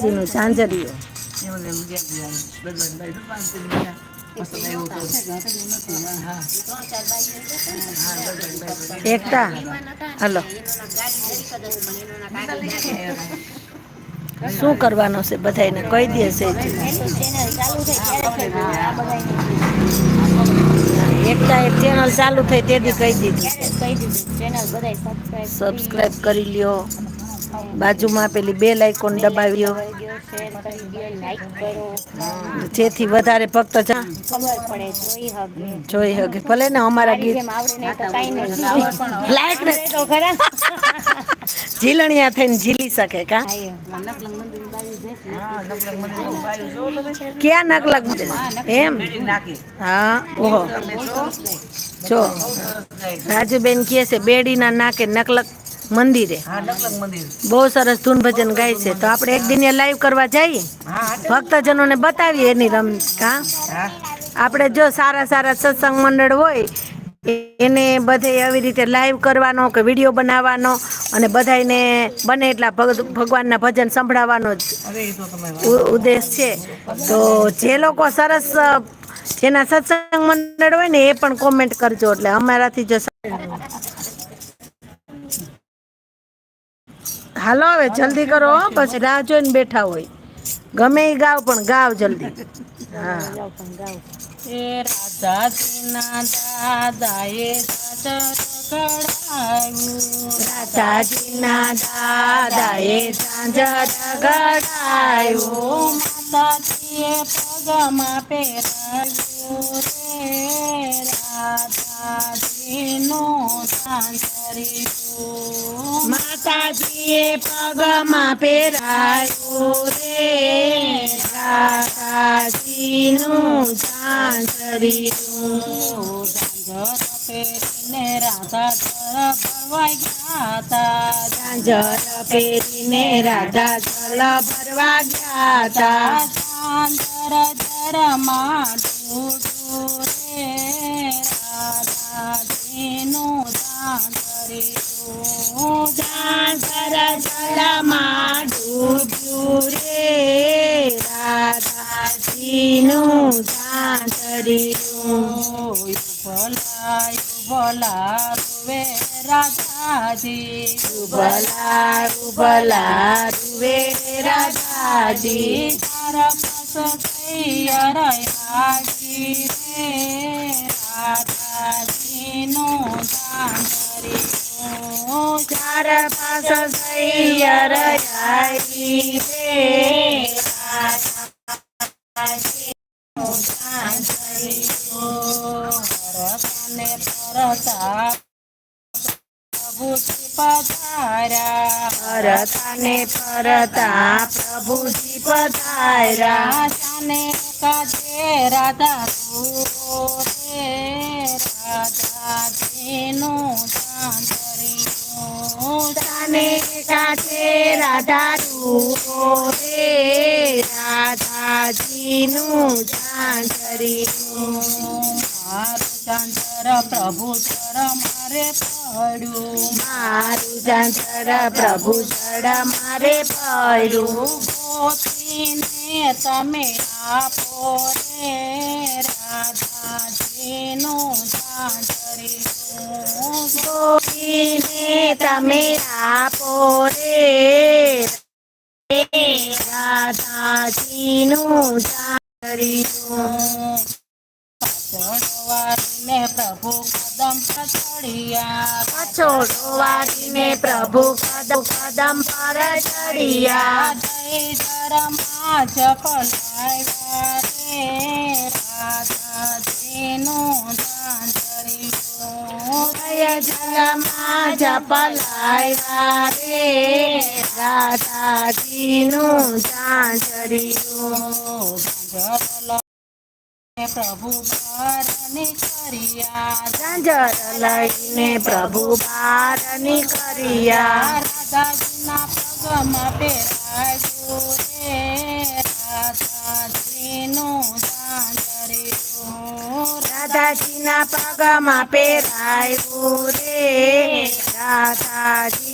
જીનું ઝાંઝરિયું એકતા. Hello. શું કરવાનો છે બધાને કહી દે છે. એકતા એક ચેનલ ચાલુ થઈ તેથી કહી દીધું. સબસ્ક્રાઈબ કરી લ્યો. બાજુમાં પેલી બે લાઇકોન દબાવ્યો જેથી વધારે ભક્ત જોઈ હગે ભલે ને અમારા ગીત લાયક થઈને ઝીલી શકે કા? ક્યાં નકલક એમ? હા, ઓહો. જો. રાજુબેન કહે છે, બેડીના નાકે નકલક મંદિરે. બહુ સરસ ધૂન ભજન ગાય છે. તો આપણે એક દિન લાઈવ કરવા જઈએ. ભક્તજનોને બતાવીએ એની રમ હા? આપણે જો સારા સારા સત્સંગ મંડળ હોય એને બધે આવી રીતે લાઈવ કરવાનો કે વીડિયો બનાવવાનો અને બધાને બને એટલા ભગ- ભગવાનના ભજન સંભળાવવાનો જ ઉદ્દેશ છે. તો જે લોકો સરસ જેના સત્સંગ મંડળ હોય ને એ પણ કોમેન્ટ કરજો. એટલે અમારાથી જો હાલો હવે જલ્દી કરો પછી રાહ જોઈને બેઠા હોય. ગમે એ ગાવ પણ ગાવ જલ્દી. હા. એ રાધાજીના દાદાએ રાધાજીના દાદાએ ઝાંઝર ગડાયું માતાજીએ પગમાં પહેરાયું રે. રાધાજીનું સાંસર્યું માતાજીએ પગમાં પહેરાયું રે. રાધાજીનું ઝાંઝરિયું ઝાંઝર પહેરીને રાધા જળ ભરવા ગયા હતા. ઝાંઝર પહેરીને રાધા જલ ભરવા ગયા હતા. ઝાંઝર જરમાં ડૂબ્યું રે રાધાજીનું ઝાંઝરિયું ભલા ભલા રૂવે રાધાજી ઉભલા ઉભલા રૂવે રાધાજી તારા પાસ ઝાંઝરિયું ચાર પાસ સૈયર આવી રે પરતાને પરતા પ્રભુજી પધારા પરતાને પરતા પ્રભુજી પધારા રાધાને કાજે રાધા રે રાધાજીનું સાંતરિયું તાને કાચે રાધા રૂપો રે રાધાજીનું ઝાંઝરિયું મારું ચાંચર પ્રભુ ચર મારે પડ્યું મારું ઝાંઝર પ્રભુ જડ મારે પડ્યું ગોતીને તમે આપો રે રાધાજીનું સાંતરિયું ગોપીને તમે આપો રે રાધાજીનું ચડવારીને પ્રભુ કદમ પછડિયા. કચોડો વારીને પ્રભુ કદમ કદમ પર ચડિયા ધરમ ધરમા જપલાવ્યા રે. જલમાં જપલાવ્યા રે રાધાજીનું ઝાંઝર પ્રભુ બારની કરિયા ઝાંઝર લઈને પ્રભુ બારની કરિયા રાધાજીના પગમાં પહેરાયું રે રાધાજીનું ઝાંઝરિયું રાધાજીના પગમાં પહેરાયું રે રાધાજી